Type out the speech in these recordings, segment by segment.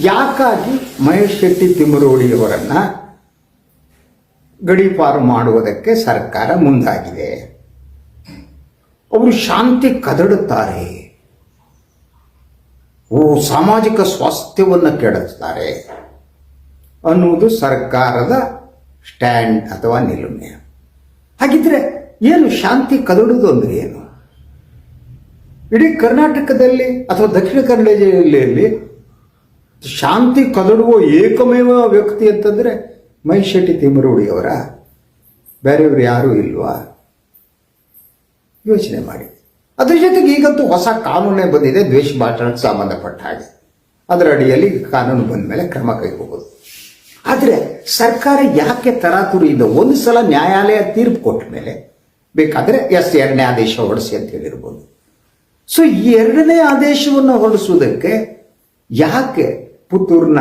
ಯಾಕಾಗಿ ಮಹೇಶ್ ಶೆಟ್ಟಿ ತಿಮ್ಮರೋಡಿಯವರನ್ನ ಗಡೀಪಾರು ಮಾಡುವುದಕ್ಕೆ ಸರ್ಕಾರ ಮುಂದಾಗಿದೆ? ಅವರು ಶಾಂತಿ ಕದಡುತ್ತಾರೆ. ಓ, ಸಾಮಾಜಿಕ ಸ್ವಾಸ್ಥ್ಯವನ್ನು ಕೆಡಿಸ್ತಾರೆ ಅನ್ನುವುದು ಸರ್ಕಾರದ ಸ್ಟ್ಯಾಂಡ್ ಅಥವಾ ನಿಲುಮೆ. ಹಾಗಿದ್ರೆ ಏನು ಶಾಂತಿ ಕದಡುವುದು ಅಂದ್ರೆ ಏನು? ಇಡೀ ಕರ್ನಾಟಕದಲ್ಲಿ ಅಥವಾ ದಕ್ಷಿಣ ಕನ್ನಡ ಜಿಲ್ಲೆಯಲ್ಲಿ ಶಾಂತಿ ಕದಡುವ ಏಕಮೇವ ವ್ಯಕ್ತಿ ಅಂತಂದ್ರೆ ಶೆಟ್ಟಿ ತಿಮ್ಮರೋಡಿಯವರ. ಬೇರೆಯವರು ಯಾರೂ ಇಲ್ವಾ? ಯೋಚನೆ ಮಾಡಿ. ಅದ್ರ ಜೊತೆಗೆ ಈಗಂತೂ ಹೊಸ ಕಾನೂನೇ ಬಂದಿದೆ, ದ್ವೇಷ ಭಾಷಣಕ್ಕೆ ಸಂಬಂಧಪಟ್ಟ ಹಾಗೆ. ಅದರ ಅಡಿಯಲ್ಲಿ ಕಾನೂನು ಬಂದ ಮೇಲೆ ಕ್ರಮ ಕೈಗೊಳ್ಬೋದು. ಆದರೆ ಸರ್ಕಾರ ಯಾಕೆ ತರಾತುರಿಯಿಂದ ಒಂದು ಸಲ ನ್ಯಾಯಾಲಯ ತೀರ್ಪು ಕೊಟ್ಟ ಮೇಲೆ ಬೇಕಾದರೆ ಎಸ್ ಎರಡನೇ ಆದೇಶ ಹೊರಡಿಸಿ ಅಂತ ಹೇಳಿರ್ಬೋದು. ಸೊ ಈ ಎರಡನೇ ಆದೇಶವನ್ನು ಹೊರಡಿಸುವುದಕ್ಕೆ ಯಾಕೆ ಪುತ್ತೂರಿನ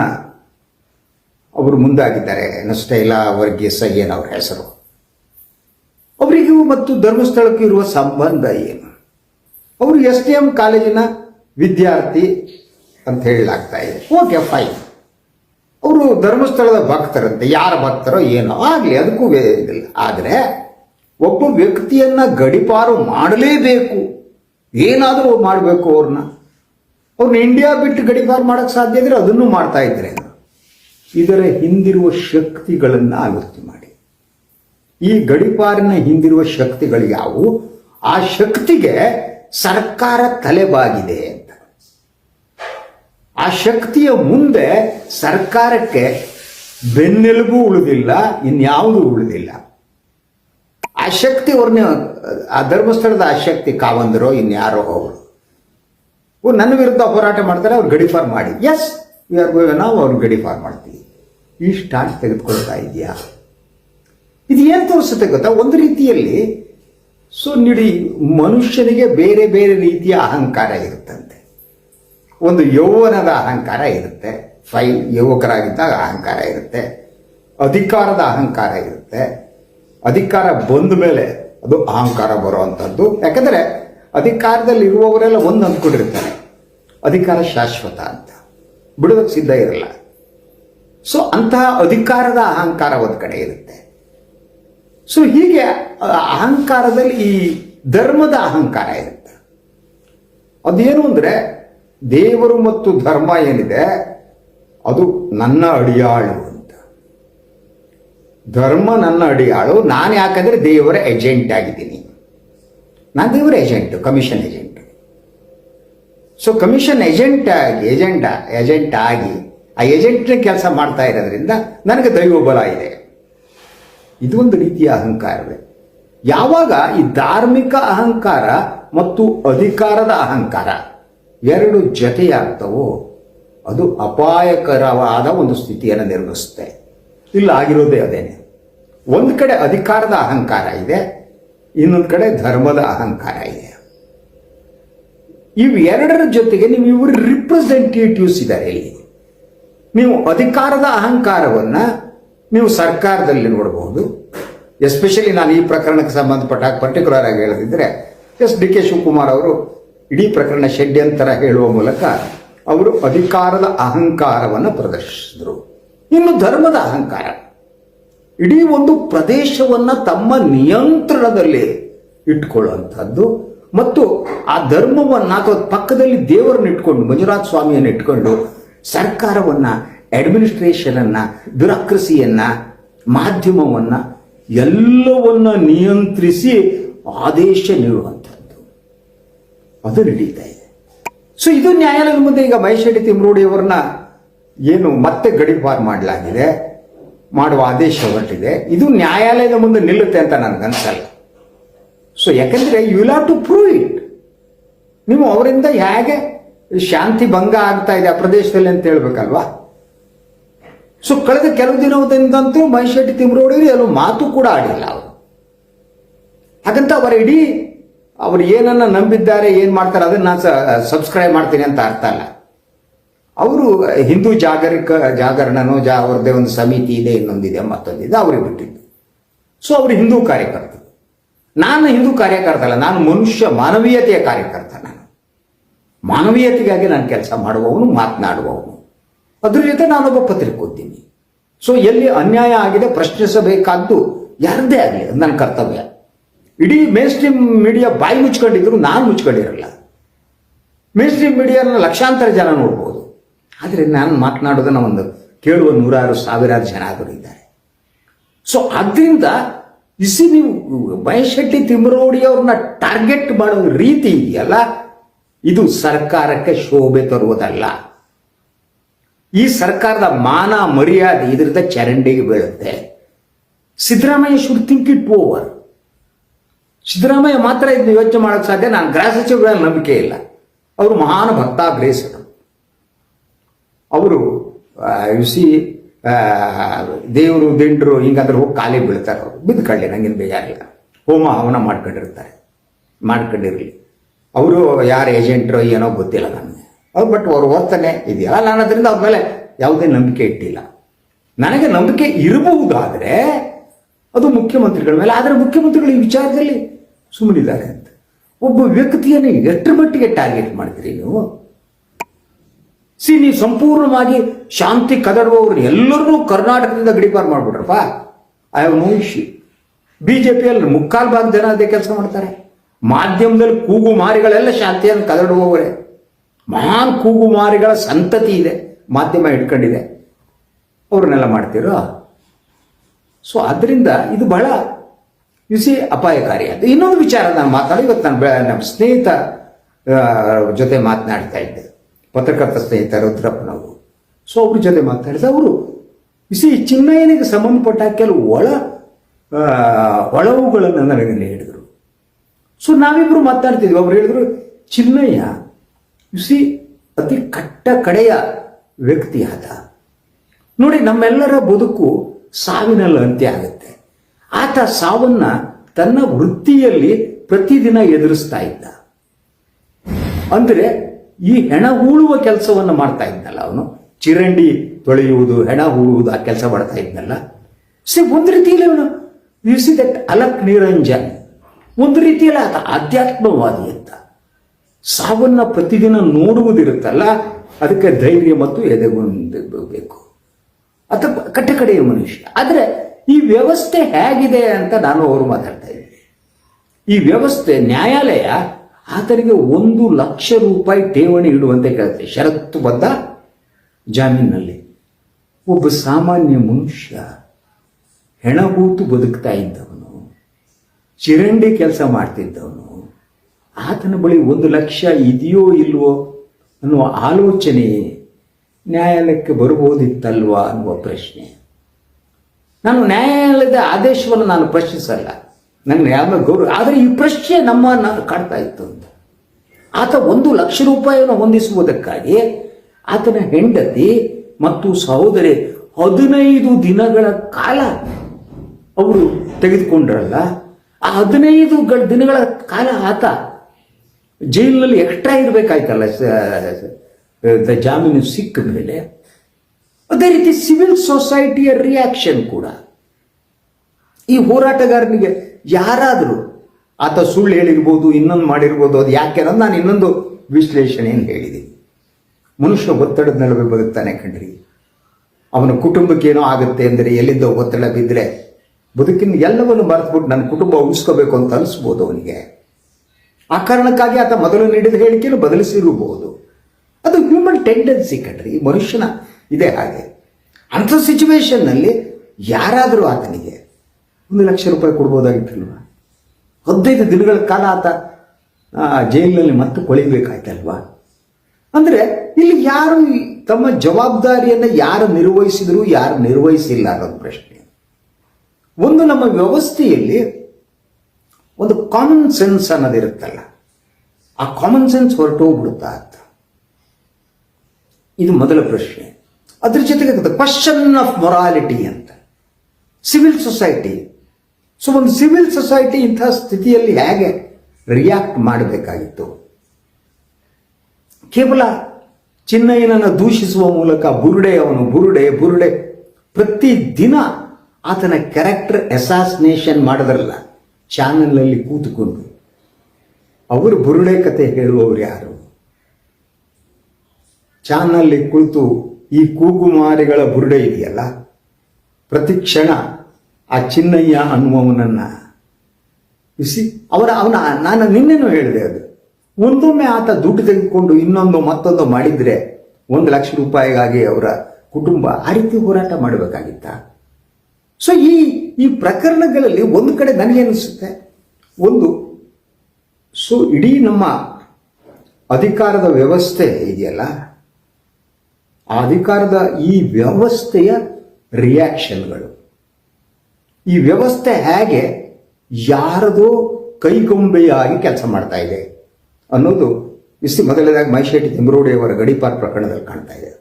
ಅವರು ಮುಂದಾಗಿದ್ದಾರೆ. ನಷ್ಟೈಲ ವರ್ಗೀಸ್ ಏನು ಅವ್ರ ಹೆಸರು. ಅವರಿಗೂ ಮತ್ತು ಧರ್ಮಸ್ಥಳಕ್ಕೂ ಇರುವ ಸಂಬಂಧ ಏನು? ಅವರು ಎಸ್ ಟಿ ಎಂ ಕಾಲೇಜಿನ ವಿದ್ಯಾರ್ಥಿ ಅಂತ ಹೇಳಲಾಗ್ತಾ ಇದೆ. ಓಕೆ ಫೈನ್ ಅವರು ಧರ್ಮಸ್ಥಳದ ಭಕ್ತರಂತೆ. ಯಾರ ಭಕ್ತರೋ ಏನೋ ಆಗಲಿ, ಅದಕ್ಕೂ ಇದಿಲ್ಲ. ಆದರೆ ಒಬ್ಬ ವ್ಯಕ್ತಿಯನ್ನ ಗಡಿಪಾರು ಮಾಡಲೇಬೇಕು. ಏನಾದರೂ ಮಾಡಬೇಕು ಅವ್ರನ್ನ. ಅವ್ರನ್ನ ಇಂಡಿಯಾ ಬಿಟ್ಟು ಗಡಿಪಾರು ಮಾಡೋಕ್ಕೆ ಸಾಧ್ಯ ಇದ್ರೆ ಅದನ್ನು ಮಾಡ್ತಾ ಇದ್ರೆ. ಇದರ ಹಿಂದಿರುವ ಶಕ್ತಿಗಳನ್ನು ಆಲೋಚನೆ ಮಾಡಿ. ಈ ಗಡಿಪಾರಿನ ಹಿಂದಿರುವ ಶಕ್ತಿಗಳು ಯಾವುವು? ಆ ಶಕ್ತಿಗೆ ಸರ್ಕಾರ ತಲೆಬಾಗಿದೆ ಅಂತ. ಆ ಶಕ್ತಿಯ ಮುಂದೆ ಸರ್ಕಾರಕ್ಕೆ ಬೆನ್ನೆಲುಬು ಉಳಿದಿಲ್ಲ, ಇನ್ಯಾವುದು ಉಳಿದಿಲ್ಲ. ಆ ಶಕ್ತಿ ಅವ್ರನ್ನ ಆ ಧರ್ಮಸ್ಥಳದ ಆ ಶಕ್ತಿ ಕಾವಂದರೋ, ಇನ್ಯಾರೋ ಅವರು. ಓ ನನ್ನ ವಿರುದ್ಧ ಹೋರಾಟ ಮಾಡ್ತಾರೆ ಅವ್ರು ಗಡಿಫಾರ್ ಮಾಡಿ. ಎಸ್ ನಾವು ಅವ್ರು ಗಡಿಪಾರ್ ಮಾಡ್ತೀವಿ. ಈ ಸ್ಟಾರ್ಟ್ ತೆಗೆದುಕೊಳ್ತಾ ಇದೆಯಾ ಇದು ಏನು ತೋರಿಸುತ್ತೆ ಗೊತ್ತಾ? ಒಂದು ರೀತಿಯಲ್ಲಿ ಸೊ ನಿಡಿ ಮನುಷ್ಯನಿಗೆ ಬೇರೆ ಬೇರೆ ರೀತಿಯ ಅಹಂಕಾರ ಇರುತ್ತಂತೆ. ಒಂದು ಯೌವನದ ಅಹಂಕಾರ ಇರುತ್ತೆ. ಫೈನ್ ಯುವಕರಾಗಿದ್ದಾಗ ಅಹಂಕಾರ ಇರುತ್ತೆ. ಅಧಿಕಾರದ ಅಹಂಕಾರ ಇರುತ್ತೆ. ಅಧಿಕಾರ ಬಂದ ಮೇಲೆ ಅದು ಅಹಂಕಾರ ಬರುವಂಥದ್ದು ಯಾಕಂದರೆ ಅಧಿಕಾರದಲ್ಲಿ ಇರುವವರೆಲ್ಲ ಒಂದು ಅಂದ್ಕೊಂಡಿರ್ತಾರೆ ಅಧಿಕಾರ ಶಾಶ್ವತ ಅಂತ. ಬಿಡೋದಕ್ಕೆ ಸಿದ್ಧ ಇರಲ್ಲ. ಸೊ ಅಂತಹ ಅಧಿಕಾರದ ಅಹಂಕಾರ ಒಂದು ಕಡೆ ಇರುತ್ತೆ. ಸೊ ಹೀಗೆ ಅಹಂಕಾರದಲ್ಲಿ ಈ ಧರ್ಮದ ಅಹಂಕಾರ ಇರುತ್ತೆ. ಅದೇನು ಅಂದರೆ, ದೇವರು ಮತ್ತು ಧರ್ಮ ಏನಿದೆ, ಅದು ನನ್ನ ಅಡಿಯಾಳು ಅಂತ. ಧರ್ಮ ನನ್ನ ಅಡಿಯಾಳು, ನಾನು ಯಾಕಂದರೆ ದೇವರ ಏಜೆಂಟ್ ಆಗಿದ್ದೀನಿ. ನಾನು ದೇವರ agent commission agent so commission agent ಆಗಿ ಏಜೆಂಟ್ ಏಜೆಂಟ್ ಆಗಿ, ಆ ಏಜೆಂಟ್ನ ಕೆಲಸ ಮಾಡ್ತಾ ಇರೋದ್ರಿಂದ ನನಗೆ ದೈವ ಬಲ ಇದೆ. ಇದು ಒಂದು ರೀತಿಯ ಅಹಂಕಾರವೇ. ಯಾವಾಗ ಈ ಧಾರ್ಮಿಕ ಅಹಂಕಾರ ಮತ್ತು ಅಧಿಕಾರದ ಅಹಂಕಾರ ಎರಡು ಜತೆಯಾಗ್ತವೋ, ಅದು ಅಪಾಯಕರವಾದ ಒಂದು ಸ್ಥಿತಿಯನ್ನು ನಿರ್ಮಿಸುತ್ತೆ ಇಲ್ಲ, ಆಗಿರೋದೇ ಅದೇನೆ. ಒಂದು ಕಡೆ ಅಧಿಕಾರದ ಅಹಂಕಾರ ಇದೆ ಇನ್ನೊಂದು ಕಡೆ ಧರ್ಮದ ಅಹಂಕಾರ ಇದೆ. ಇವು ಎರಡರ ಜೊತೆಗೆ ನೀವು ಇವರು ರಿಪ್ರೆಸೆಂಟೇಟಿವ್ಸ್ ಇದ್ದಾರೆ ಇಲ್ಲಿ. ನೀವು ಅಧಿಕಾರದ ಅಹಂಕಾರವನ್ನ ನೀವು ಸರ್ಕಾರದಲ್ಲಿ ನೋಡಬಹುದು ಎಸ್ಪೆಷಲಿ ನಾನು ಈ ಪ್ರಕರಣಕ್ಕೆ ಸಂಬಂಧಪಟ್ಟ ಪರ್ಟಿಕ್ಯುಲರ್ ಆಗಿ ಹೇಳದಿದ್ದರೆ ಎಸ್ ಡಿ ಕೆ ಶಿವಕುಮಾರ್ ಅವರು ಇಡೀ ಪ್ರಕರಣ ಷಡ್ಯಂತರ ಹೇಳುವ ಮೂಲಕ ಅವರು ಅಧಿಕಾರದ ಅಹಂಕಾರವನ್ನು ಪ್ರದರ್ಶಿಸಿದರು. ಇನ್ನು ಧರ್ಮದ ಅಹಂಕಾರ. ಇಡೀ ಒಂದು ಪ್ರದೇಶವನ್ನ ತಮ್ಮ ನಿಯಂತ್ರಣದಲ್ಲಿ ಇಟ್ಕೊಳ್ಳುವಂಥದ್ದು. ಮತ್ತು ಆ ಧರ್ಮವನ್ನು ಅಥವಾ ಪಕ್ಕದಲ್ಲಿ ದೇವರನ್ನ ಇಟ್ಕೊಂಡು, ಮಂಜುನಾಥ ಸ್ವಾಮಿಯನ್ನು ಇಟ್ಕೊಂಡು, ಸರ್ಕಾರವನ್ನ ಅಡ್ಮಿನಿಸ್ಟ್ರೇಷನ್ ಅನ್ನ ಮಾಧ್ಯಮವನ್ನು ಎಲ್ಲವನ್ನ ನಿಯಂತ್ರಿಸಿ ಆದೇಶ ನೀಡುವಂಥದ್ದು. ಅದು ನಡೀತಾ ಇದೆ. ಸೊ ಇದು ನ್ಯಾಯಾಲಯದ ಮುಂದೆ ಈಗ ಮಹೇಶ್ ಶೆಟ್ಟಿ ತಿಮ್ರೋಡಿ ಅವರನ್ನ ಏನು ಮತ್ತೆ ಗಡಿಪಾರು ಮಾಡಲಾಗಿದೆ. ಮಾಡುವ ಆದೇಶ ಹೊರಟಿದೆ. ಇದು ನ್ಯಾಯಾಲಯದ ಮುಂದೆ ನಿಲ್ಲುತ್ತೆ ಅಂತ ನನಗನ್ಸಲ್ಲ ಸೊ ಯಾಕಂದ್ರೆ you will have to prove it ನೀವು ಅವರಿಂದ ಹೇಗೆ ಶಾಂತಿ ಭಂಗ ಆಗ್ತಾ ಇದೆ ಆ ಪ್ರದೇಶದಲ್ಲಿ ಅಂತ ಹೇಳ್ಬೇಕಲ್ವಾ? ಸೊ ಕಳೆದ ಕೆಲವು ದಿನದಿಂದಂತೂ ಮಹೇಶ್ ಶೆಟ್ಟಿ ತಿಮ್ರೋಡಿ ಎಲ್ಲೂ ಮಾತು ಕೂಡ ಆಡಿಲ್ಲ ಅವರು. ಹಾಗಂತ ಅವರ ಇಡೀ ಅವರು ಏನನ್ನ ನಂಬಿದ್ದಾರೆ, ಏನು ಮಾಡ್ತಾರೆ, ಅದನ್ನ ನಾನು ಸಬ್ಸ್ಕ್ರೈಬ್ ಮಾಡ್ತೀನಿ ಅಂತ ಅರ್ಥ ಅಲ್ಲ. ಅವರು ಹಿಂದೂ ಜಾಗರಿಕ ಜಾಗರಣನೋ ಜಾ ಅವ್ರದ್ದೇ ಒಂದು ಸಮಿತಿ ಇದೆ ಇನ್ನೊಂದಿದೆ ಮತ್ತೊಂದಿದೆ, ಅವ್ರಿಗೆ ಬಿಟ್ಟಿದ್ದು. ಸೊ ಅವರು ಹಿಂದೂ ಕಾರ್ಯಕರ್ತರು ನಾನು ಹಿಂದೂ ಕಾರ್ಯಕರ್ತ ಅಲ್ಲ ನಾನು ಮನುಷ್ಯ ಮಾನವೀಯತೆಯ ಕಾರ್ಯಕರ್ತ ನಾನು. ಮಾನವೀಯತೆಗಾಗಿ ನಾನು ಕೆಲಸ ಮಾಡುವವನು, ಮಾತನಾಡುವವನು. ಅದ್ರ ಜೊತೆ ನಾನೊಬ್ಬ ಪತ್ರಿಕೋದ್ಯಮಿ. ಸೊ ಎಲ್ಲಿ ಅನ್ಯಾಯ ಆಗಿದೆ ಪ್ರಶ್ನಿಸಬೇಕಾದ್ದು ಯಾರದೇ ಆಗಲಿ, ನನ್ನ ಕರ್ತವ್ಯ. ಇಡೀ ಮೇನ್ ಸ್ಟ್ರೀಮ್ ಮೀಡಿಯಾ ಬಾಯಿ ಮುಚ್ಕೊಂಡಿದ್ರು, ನಾನು ಮುಚ್ಕೊಂಡಿರಲ್ಲ. ಮೇನ್ ಸ್ಟ್ರೀಮ್ ಮೀಡಿಯಾನ ಲಕ್ಷಾಂತರ ಜನ ನೋಡ್ಬೋದು. ಆದರೆ ನಾನು ಮಾತನಾಡೋದನ್ನ ಒಂದು ಕೇಳುವ ನೂರಾರು ಸಾವಿರಾರು ಜನ ಆದರೂ ಇದ್ದಾರೆ. ಸೊ ಅದರಿಂದ ಇಸಿ ನೀವು ಬಯಶೆಟ್ಟಿ ತಿಮ್ಮರೋಡಿಯವ್ರನ್ನ ಟಾರ್ಗೆಟ್ ಮಾಡೋ ರೀತಿ ಇದೆಯಲ್ಲ? ಇದು ಸರ್ಕಾರಕ್ಕೆ ಶೋಭೆ ತರುವುದಲ್ಲ. ಈ ಸರ್ಕಾರದ ಮಾನ ಮರ್ಯಾದೆ ಇದರಿಂದ ಚರಂಡಿಗೆ ಬೀಳುತ್ತೆ. Siddaramaiah should think it over Siddaramaiah ಮಾತ್ರ ಇದನ್ನ ಯೋಚನೆ ಮಾಡೋಕ್ಕೆ ಸಾಧ್ಯ? ನಾನು ಗೃಹ ಸಚಿವರ ನಂಬಿಕೆ ಇಲ್ಲ. ಅವರು ಮಹಾನ್ ಭಕ್ತಾಗ್ರೇಸರು ಅವರು ಸಿ ದೇವರು, ದಿಂಡ್ರು ಹಿಂಗಾದ್ರೆ ಹೋಗಿ ಖಾಲಿ ಬೀಳ್ತಾರೆ ಅವರು. ಬಿದ್ದು ಕಳ್ಳಿ ನಂಗೇನು ಬೇಜಾರಿಲ್ಲ. ಹೋಮ ಹವನ ಮಾಡ್ಕೊಂಡಿರ್ತಾರೆ. ಮಾಡ್ಕೊಂಡಿರಲಿ. ಅವರು ಯಾರು ಏಜೆಂಟ್ರು ಏನೋ ಗೊತ್ತಿಲ್ಲ ನನಗೆ. ಅವ್ರು ಬಟ್ ಅವ್ರು ಓದ್ತಾನೆ ಇದೆಯಲ್ಲ. ನಾನು ಅದರಿಂದ ಅವ್ರ ಮೇಲೆ ಯಾವುದೇ ನಂಬಿಕೆ ಇಟ್ಟಿಲ್ಲ. ನನಗೆ ನಂಬಿಕೆ ಇರಬಹುದಾದರೆ ಅದು ಮುಖ್ಯಮಂತ್ರಿಗಳ ಮೇಲೆ. ಆದರೆ ಮುಖ್ಯಮಂತ್ರಿಗಳು ಈ ವಿಚಾರದಲ್ಲಿ ಸುಮ್ಮನಿದ್ದಾರೆ ಅಂತ. ಒಬ್ಬ ವ್ಯಕ್ತಿಯನ್ನು ಎಷ್ಟರ ಮಟ್ಟಿಗೆ ಟಾರ್ಗೆಟ್ ಮಾಡ್ತೀರಿ ನೀವು? ಸಿ ನೀವು ಸಂಪೂರ್ಣವಾಗಿ ಶಾಂತಿ ಕದಡುವವರು ಎಲ್ಲರನ್ನೂ ಕರ್ನಾಟಕದಿಂದ ಗಡಿಪಾರು ಮಾಡ್ಬಿಟ್ರಪ್ಪ. I have no issue B J ಪಿಯಲ್ಲಿ ಮುಕ್ಕಾಲು ಭಾಗ ಜನ ಅದೇ ಕೆಲಸ ಮಾಡ್ತಾರೆ. ಮಾಧ್ಯಮದಲ್ಲಿ ಕೂಗು ಮಾರಿಗಳೆಲ್ಲ ಶಾಂತಿಯನ್ನು ಕದಡುವವರೇ. ಮಹಾನ್ ಕೂಗು ಮಾರಿಗಳ ಸಂತತಿ ಇದೆ, ಮಾಧ್ಯಮ ಇಟ್ಕೊಂಡಿದೆ. ಅವ್ರನ್ನೆಲ್ಲ ಮಾಡ್ತೀರೋ? ಸೊ ಅದರಿಂದ ಇದು ಬಹಳ ಸಿ ಅಪಾಯಕಾರಿ. ಅದು ಇನ್ನೊಂದು ವಿಚಾರ ನಾನು ಮಾತಾಡಿ, ಇವತ್ತು ನಾನು ನಮ್ಮ ಸ್ನೇಹಿತ ಜೊತೆ ಮಾತನಾಡ್ತಾ ಇದ್ದೆ. ಪತ್ರಕರ್ತ ಸ್ನೇಹಿತ ರುದ್ರಪ್ಪನವರು. ಸೊ ಅವ್ರ ಜೊತೆ ಮಾತಾಡಿದ ಅವರು ಸಿ ಚಿನ್ನಯ್ಯನಿಗೆ ಸಂಬಂಧಪಟ್ಟ ಕೆಲವು ಒಳ ಒಳವುಗಳನ್ನು ನನಗೆ ಹೇಳಿದರು. ಸೊ ನಾವಿಬ್ಬರು ಮಾತಾಡ್ತಿದ್ವಿ. ಅವ್ರು ಹೇಳಿದ್ರು ಚಿನ್ನಯ್ಯ ಸಿ ಅತಿ ಕಟ್ಟ ಕಡೆಯ ವ್ಯಕ್ತಿ ಆದ. ನೋಡಿ, ನಮ್ಮೆಲ್ಲರ ಬದುಕು ಸಾವಿನಲ್ಲಿ ಅಂತ್ಯ ಆಗುತ್ತೆ. ಆತ ಸಾವನ್ನ ತನ್ನ ವೃತ್ತಿಯಲ್ಲಿ ಪ್ರತಿದಿನ ಎದುರಿಸ್ತಾ ಇದ್ದ. ಅಂದ್ರೆ ಈ ಹೆಣ ಹೂಳುವ ಕೆಲಸವನ್ನು ಮಾಡ್ತಾ ಇದ್ನಲ್ಲ ಅವನು. ಚಿರಂಡಿ ತೊಳೆಯುವುದು, ಹೆಣ ಹೂಳುವುದು ಆ ಕೆಲಸ ಮಾಡ್ತಾ ಇದ್ನಲ್ಲ. ಸಿ ಒಂದು ರೀತಿಯಲ್ಲಿ ಅವನು ಯು ಸಿ ದಟ್ ಅಲಕ್ ನಿರಂಜನ್, ಒಂದು ರೀತಿಯಲ್ಲಿ ಆತ ಆಧ್ಯಾತ್ಮವಾದಿ ಅಂತ. ಸಾವನ್ನ ಪ್ರತಿದಿನ ನೋಡುವುದಿರುತ್ತಲ್ಲ, ಅದಕ್ಕೆ ಧೈರ್ಯ ಮತ್ತು ಎದೆಗೊಂಡಿರಬೇಕು ಅಥವಾ ಕಟ್ಟಕಡೆಯ ಮನುಷ್ಯ. ಆದರೆ ಈ ವ್ಯವಸ್ಥೆ ಹೇಗಿದೆ ಅಂತ ನಾನು ಅವರು ಮಾತಾಡ್ತಾ ಇದ್ದೀನಿ. ಈ ವ್ಯವಸ್ಥೆ ನ್ಯಾಯಾಲಯ ಆತನಿಗೆ ಒಂದು ಲಕ್ಷ ರೂಪಾಯಿ ಠೇವಣಿ ಇಡುವಂತೆ ಕೇಳುತ್ತೆ. ಷರತ್ತುಬದ್ಧ ಜಾಮೀನಲ್ಲಿ ಒಬ್ಬ ಸಾಮಾನ್ಯ ಮನುಷ್ಯ ಹೆಣಗೂತು ಬದುಕ್ತಾ ಇದ್ದವನು, ಚಿರಂಡಿ ಕೆಲಸ ಮಾಡ್ತಿದ್ದವನು, ಆತನ ಬಳಿ ಒಂದು ಲಕ್ಷ ಇದೆಯೋ ಇಲ್ವೋ ಅನ್ನುವ ಆಲೋಚನೆ ನ್ಯಾಯಾಲಯಕ್ಕೆ ಬರಬಹುದಿತ್ತಲ್ವಾ ಅನ್ನುವ ಪ್ರಶ್ನೆ. ನಾನು ನ್ಯಾಯಾಲಯದ ಆದೇಶವನ್ನು ನಾನು ಪ್ರಶ್ನಿಸಲ್ಲ. ನನ್ನ ಯಾವ ಗೌರವ. ಆದರೆ ಈ ಪ್ರಶ್ನೆ ನಮ್ಮನ್ನ ಕಾಡ್ತಾ ಇತ್ತು ಅಂತ. ಆತ ಒಂದು ಲಕ್ಷ ರೂಪಾಯಿಯನ್ನು ಹೊಂದಿಸುವುದಕ್ಕಾಗಿ ಆತನ ಹೆಂಡತಿ ಮತ್ತು ಸಹೋದರಿ ಹದಿನೈದು ದಿನಗಳ ಕಾಲ ಅವರು ತೆಗೆದುಕೊಂಡ್ರಲ್ಲ, ಆ ಹದಿನೈದು ಗಳ- ದಿನಗಳ ಕಾಲ ಆತ ಜೈಲಿನಲ್ಲಿ ಎಕ್ಸ್ಟ್ರಾ ಇರಬೇಕಾಯ್ತಲ್ಲ ಜಾಮೀನು ಸಿಕ್ಕ ಮೇಲೆ ಅದೇ ರೀತಿ ಸಿವಿಲ್ ಸೊಸೈಟಿಯ ರಿಯಾಕ್ಷನ್ ಕೂಡ. ಈ ಹೋರಾಟಗಾರನಿಗೆ ಯಾರಾದರೂ ಆತ ಸುಳ್ಳು ಹೇಳಿರ್ಬೋದು, ಇನ್ನೊಂದು ಮಾಡಿರ್ಬೋದು, ಅದು ಯಾಕೆ ಅನ್ನೋದು ನಾನು ಇನ್ನೊಂದು ವಿಶ್ಲೇಷಣೆಯನ್ನು ಹೇಳಿದೆ. ಮನುಷ್ಯ ಒತ್ತಡದ ನಡುವೆ ಬದುಕ್ತಾನೆ ಕಣ್ರಿ. ಅವನ ಕುಟುಂಬಕ್ಕೆ ಏನೋ ಆಗುತ್ತೆ ಅಂದರೆ ಎಲ್ಲಿಂದ ಒತ್ತಡ ಬಿದ್ದರೆ ಬದುಕಿನ ಎಲ್ಲವನ್ನು ಮರೆತುಬಿಟ್ಟು ನನ್ನ ಕುಟುಂಬ ಉಳಿಸ್ಕೋಬೇಕು ಅಂತ ಅನಿಸ್ಬೋದು ಅವನಿಗೆ. ಆ ಕಾರಣಕ್ಕಾಗಿ ಆತ ಮೊದಲು ನೀಡಿದ ಹೇಳಿಕೆಯನ್ನು ಬದಲಿಸಿರಬಹುದು. ಅದು ಹ್ಯೂಮನ್ ಟೆಂಡೆನ್ಸಿ ಕಣ್ರಿ, ಮನುಷ್ಯನ ಇದೆ ಹಾಗೆ. ಅಂಥ ಸಿಚುವೇಶನ್ನಲ್ಲಿ ಯಾರಾದರೂ ಆತನಿಗೆ ಒಂದು ಲಕ್ಷ ರೂಪಾಯಿ ಕೊಡ್ಬೋದಾಗಿತ್ತಲ್ವ ಹದಿನೈದು ದಿನಗಳ ಕಾಲ ಆತ ಜೈಲಿನಲ್ಲಿ ಮತ್ತೆ ಕೊಳಿಬೇಕಾಯ್ತಲ್ವಾ? ಅಂದರೆ ಇಲ್ಲಿ ಯಾರು ತಮ್ಮ ಜವಾಬ್ದಾರಿಯನ್ನು ಯಾರು ನಿರ್ವಹಿಸಿದ್ರು, ಯಾರು ನಿರ್ವಹಿಸಿಲ್ಲ ಅನ್ನೋದು ಪ್ರಶ್ನೆ. ಒಂದು ನಮ್ಮ ವ್ಯವಸ್ಥೆಯಲ್ಲಿ ಒಂದು ಕಾಮನ್ ಸೆನ್ಸ್ ಅನ್ನೋದಿರುತ್ತಲ್ಲ ಆ ಕಾಮನ್ ಸೆನ್ಸ್ ಹೊರಟೋಗ್ಬಿಡುತ್ತಾ ಅಂತ. ಇದು ಮೊದಲ ಪ್ರಶ್ನೆ. ಅದ್ರ ಜೊತೆಗೆ ಕ್ವಶನ್ ಆಫ್ ಮೊರಾಲಿಟಿ ಅಂತ. ಸಿವಿಲ್ ಸೊಸೈಟಿ ಸೊ ಒಂದು ಸಿವಿಲ್ ಸೊಸೈಟಿ ಇಂಥ ಸ್ಥಿತಿಯಲ್ಲಿ ಹೇಗೆ ರಿಯಾಕ್ಟ್ ಮಾಡಬೇಕಾಗಿತ್ತು? ಕೇವಲ ಚಿನ್ನಯ್ಯನನ್ನು ದೂಷಿಸುವ ಮೂಲಕ ಬುರುಡೆ ಅವನು ಬುರುಡೆ ಬುರುಡೆ. ಪ್ರತಿ ದಿನ ಆತನ ಕ್ಯಾರೆಕ್ಟರ್ ಅಸಾಸಿನೇಷನ್ ಮಾಡಿದ್ರಲ್ಲ ಚಾನಲ್ನಲ್ಲಿ ಕೂತುಕೊಂಡು. ಅವರು ಬುರುಡೆ ಕತೆ ಹೇಳುವವರು ಯಾರು? ಚಾನಲ್ಲಿ ಕುಳಿತು ಈ ಕೂಗುಮಾರಿಗಳ ಬುರುಡೆ ಇದೆಯಲ್ಲ? ಪ್ರತಿ ಕ್ಷಣ ಆ ಚಿನ್ನಯ್ಯ ಅನ್ನುವವನನ್ನ. ಬಿಸಿ ಅವರ ಅವನ ನಾನು ನಿನ್ನೆನೂ ಹೇಳಿದೆ ಅದು. ಒಂದೊಮ್ಮೆ ಆತ ದುಡ್ಡು ತೆಗೆದುಕೊಂಡು ಇನ್ನೊಂದು ಮತ್ತೊಂದು ಮಾಡಿದ್ರೆ ಒಂದು ಲಕ್ಷ ರೂಪಾಯಿಗಾಗಿ ಅವರ ಕುಟುಂಬ ಆ ರೀತಿ ಹೋರಾಟ ಮಾಡಬೇಕಾಗಿತ್ತ? ಸೊ ಈ ಈ ಪ್ರಕರಣಗಳಲ್ಲಿ ಒಂದು ಕಡೆ ನನಗೇನಿಸುತ್ತೆ ಒಂದು, ಸೊ, ಇಡೀ ನಮ್ಮ ಅಧಿಕಾರದ ವ್ಯವಸ್ಥೆ ಇದೆಯಲ್ಲ? ಆ ಅಧಿಕಾರದ ಈ ವ್ಯವಸ್ಥೆಯ ರಿಯಾಕ್ಷನ್ಗಳು ಈ ವ್ಯವಸ್ಥೆ ಹೇಗೆ ಯಾರದೋ ಕೈಗೊಂಬೆಯಾಗಿ ಕೆಲಸ ಮಾಡ್ತಾ ಇದೆ ಅನ್ನೋದು ಇಷ್ಟು ಮೊದಲನೇದಾಗಿ ಮೈಶೆಟ್ಟಿ ತಿಮ್ಮರೋಡಿ ಅವರ ಗಡಿಪಾರ್ ಪ್ರಕರಣದಲ್ಲಿ ಕಾಣ್ತಾ ಇದೆ.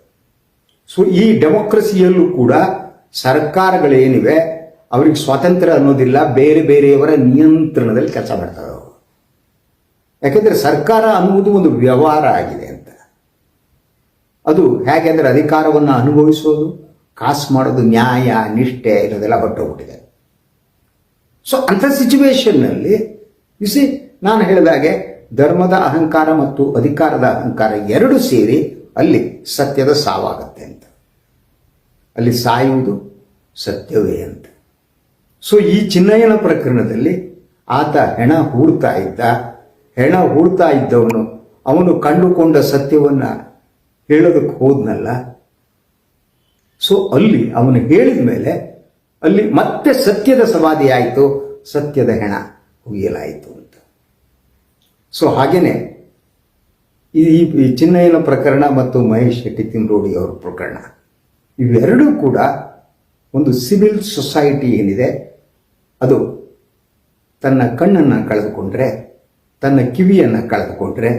ಸೊ ಈ ಡೆಮೋಕ್ರಸಿಯಲ್ಲೂ ಕೂಡ ಸರ್ಕಾರಗಳೇನಿವೆ, ಅವ್ರಿಗೆ ಸ್ವಾತಂತ್ರ್ಯ ಅನ್ನೋದಿಲ್ಲ, ಬೇರೆ ಬೇರೆಯವರ ನಿಯಂತ್ರಣದಲ್ಲಿ ಕೆಲಸ ಮಾಡ್ತಾರೆ ಅವರು ಯಾಕೆಂದರೆ ಸರ್ಕಾರ ಅನ್ನುವುದು ಒಂದು ವ್ಯವಹಾರ ಆಗಿದೆ ಅಂತ. ಅದು ಹೇಗೆ ಅಂದರೆ ಅಧಿಕಾರವನ್ನು ಅನುಭವಿಸೋದು, ಕಾಸು ಮಾಡೋದು ನ್ಯಾಯ, ನಿಷ್ಠೆ, ಇರೋದೆಲ್ಲ ಹೊಟ್ಟೋಗ್ಬಿಟ್ಟಿದೆ ಸೊ ಅಂಥ ಸಿಚುವೇಶನ್ನಲ್ಲಿ ಇಸಿ ನಾನು ಹೇಳಿದಾಗೆ ಧರ್ಮದ ಅಹಂಕಾರ ಮತ್ತು ಅಧಿಕಾರದ ಅಹಂಕಾರ ಎರಡು ಸೇರಿ ಅಲ್ಲಿ ಸತ್ಯದ ಸಾವಾಗತ್ತೆ ಅಂತ. ಅಲ್ಲಿ ಸಾಯುವುದು ಸತ್ಯವೇ ಅಂತ. ಸೊ ಈ ಚಿನ್ನಯ್ಯನ ಪ್ರಕರಣದಲ್ಲಿ ಆತ ಹೆಣ ಹೂಡ್ತಾ ಇದ್ದ, ಹೆಣ ಹೂಡ್ತಾ ಇದ್ದವನು, ಅವನು ಕಂಡುಕೊಂಡ ಸತ್ಯವನ್ನ ಹೇಳೋದಕ್ಕೆ ಹೋದ್ನಲ್ಲ. ಸೊ ಅಲ್ಲಿ ಅವನು ಹೇಳಿದ ಮೇಲೆ ಅಲ್ಲಿ ಮತ್ತೆ ಸತ್ಯದ ಸಮಾಧಿ ಆಯಿತು, ಸತ್ಯದ ಹೆಣ ಹುಗಿಯಲಾಯಿತು ಅಂತ. ಸೊ ಹಾಗೇನೆ, ಈ ಈ ಚಿನ್ನಯ್ಯನ ಪ್ರಕರಣ ಮತ್ತು ಮಹೇಶ್ ಶೆಟ್ಟಿ ತಿಮ್ರೋಡಿ ಅವರ ಪ್ರಕರಣ, ಇವೆರಡೂ ಕೂಡ ಒಂದು ಸಿವಿಲ್ ಸೊಸೈಟಿ ಏನಿದೆ, ಅದು ತನ್ನ ಕಣ್ಣನ್ನು ಕಳೆದುಕೊಂಡ್ರೆ, ತನ್ನ ಕಿವಿಯನ್ನು ಕಳೆದುಕೊಂಡ್ರೆ,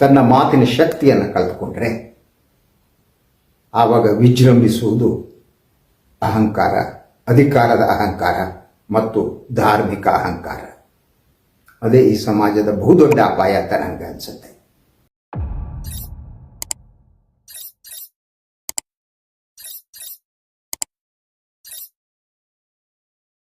ತನ್ನ ಮಾತಿನ ಶಕ್ತಿಯನ್ನು ಕಳೆದುಕೊಂಡ್ರೆ, ಆವಾಗ ವಿಜೃಂಭಿಸುವುದು ಅಹಂಕಾರ. ಅಧಿಕಾರದ ಅಹಂಕಾರ ಮತ್ತು ಧಾರ್ಮಿಕ ಅಹಂಕಾರ. ಅದೇ ಈ ಸಮಾಜದ ಬಹುದೊಡ್ಡ ಅಪಾಯ ಅಂತ ಅನ್ಸುತ್ತೆ.